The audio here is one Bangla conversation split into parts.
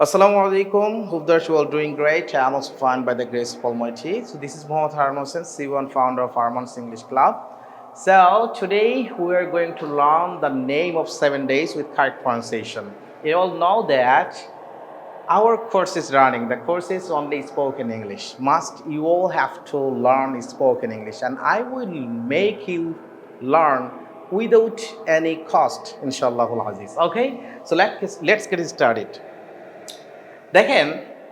Assalamu alaikum. Hope that you all doing great. I'm also fine by the grace of Almighty. So this is Mohammad Harun Hossain, C1 founder of Harman's English Club. So today we are going to learn the name of seven days with correct pronunciation. You all know that our course is running. The course is only spoken English. Must you all have to learn spoken English, and I will make you learn without any cost, inshallah. Okay, so let's let's get started. দেখেন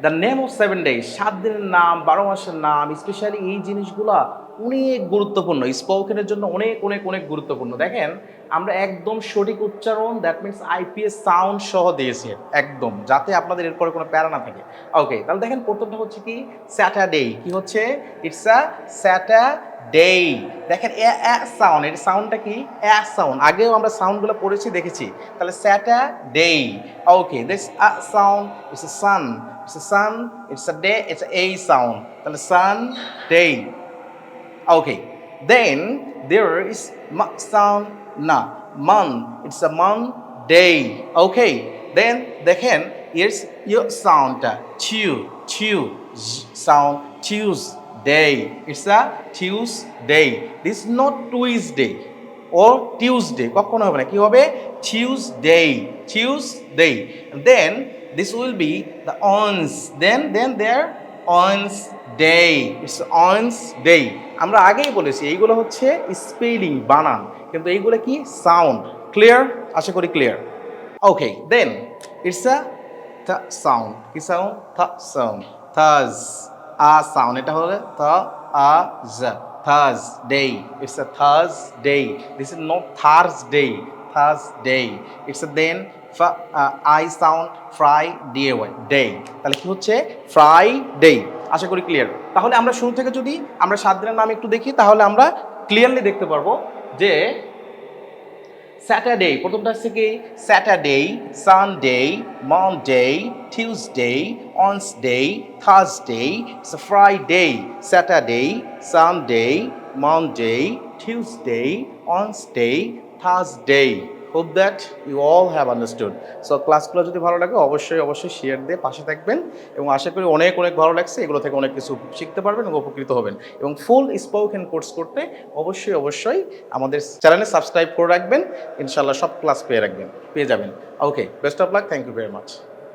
the name of seven days সাত দিনের নাম, বারো মাসের নাম স্পেশালি এই জিনিসগুলা অনেক গুরুত্বপূর্ণ স্পোকেনের জন্য অনেক অনেক অনেক গুরুত্বপূর্ণ। দেখেন, আমরা একদম সঠিক উচ্চারণ দ্যাট মিনস আইপিএস সাউন্ড সহ দিয়েছি, একদম, যাতে আপনাদের এরপরে কোনো প্যারা না থাকে। ওকে তাহলে দেখেন, প্রথমটা হচ্ছে কি? স্যাটারডে কি হচ্ছে? ইটস আ স্যাটারডে দেখেন, এ সাউন্ড এর সাউন্ডটা কি এ সাউন্ড আগেও আমরা সাউন্ডগুলো পড়েছি, দেখেছি তাহলে Saturday okay this a sound it's a sun it's a sun it's a day it's a sound তাহলে Sunday Okay. Then there is ma, sound, na man. It's a man day. Okay. Then দেখেন, here's your sound chew chew sound Tuesday. It's a Tuesday. This is not Tuesday or Tuesday. কখনো হবে না কি হবে Tuesday. Tuesday. And then this will be the ons. Then then there ons day. It's ons day. আমরা আগেই বলেছি এইগুলো হচ্ছে স্পেলিং বানান কিন্তু এইগুলো কি সাউন্ড ক্লিয়ার আশা করি clear okay then it's a sound কি সাউন্ড থ সাউন্ড থাজ আ সাউন্ড, এটা হলে থ আ, জ Thursday it's a Thursday this is not Thursday Thursday it's a then I sound Friday Y, day. তাহলে কি হচ্ছে? ফ্রাই ডে আশা করি ক্লিয়ার তাহলে আমরা শুরু থেকে যদি আমরা সাত দিনের নাম একটু দেখি, তাহলে আমরা ক্লিয়ারলি দেখতে পারব যে স্যাটারডে প্রথমটা হচ্ছে কি? Saturday Sunday Monday Tuesday Wednesday Thursday Friday Saturday Sunday Monday Tuesday Wednesday Thursday hope that you all have understood so ক্লাসগুলো যদি ভালো লাগে, অবশ্যই অবশ্যই শেয়ার দিয়ে পাশে থাকবেন এবং আশা করি অনেক অনেক ভালো লাগছে। এগুলো থেকে অনেক কিছু শিখতে পারবেন এবং উপকৃত হবেন। এবং ফুল স্পোকেন কোর্স করতে অবশ্যই অবশ্যই আমাদের চ্যানেলে সাবস্ক্রাইব করে রাখবেন। ইনশাল্লাহ সব ক্লাস পেয়ে রাখবেন, পেয়ে যাবেন। Okay best of luck thank you very much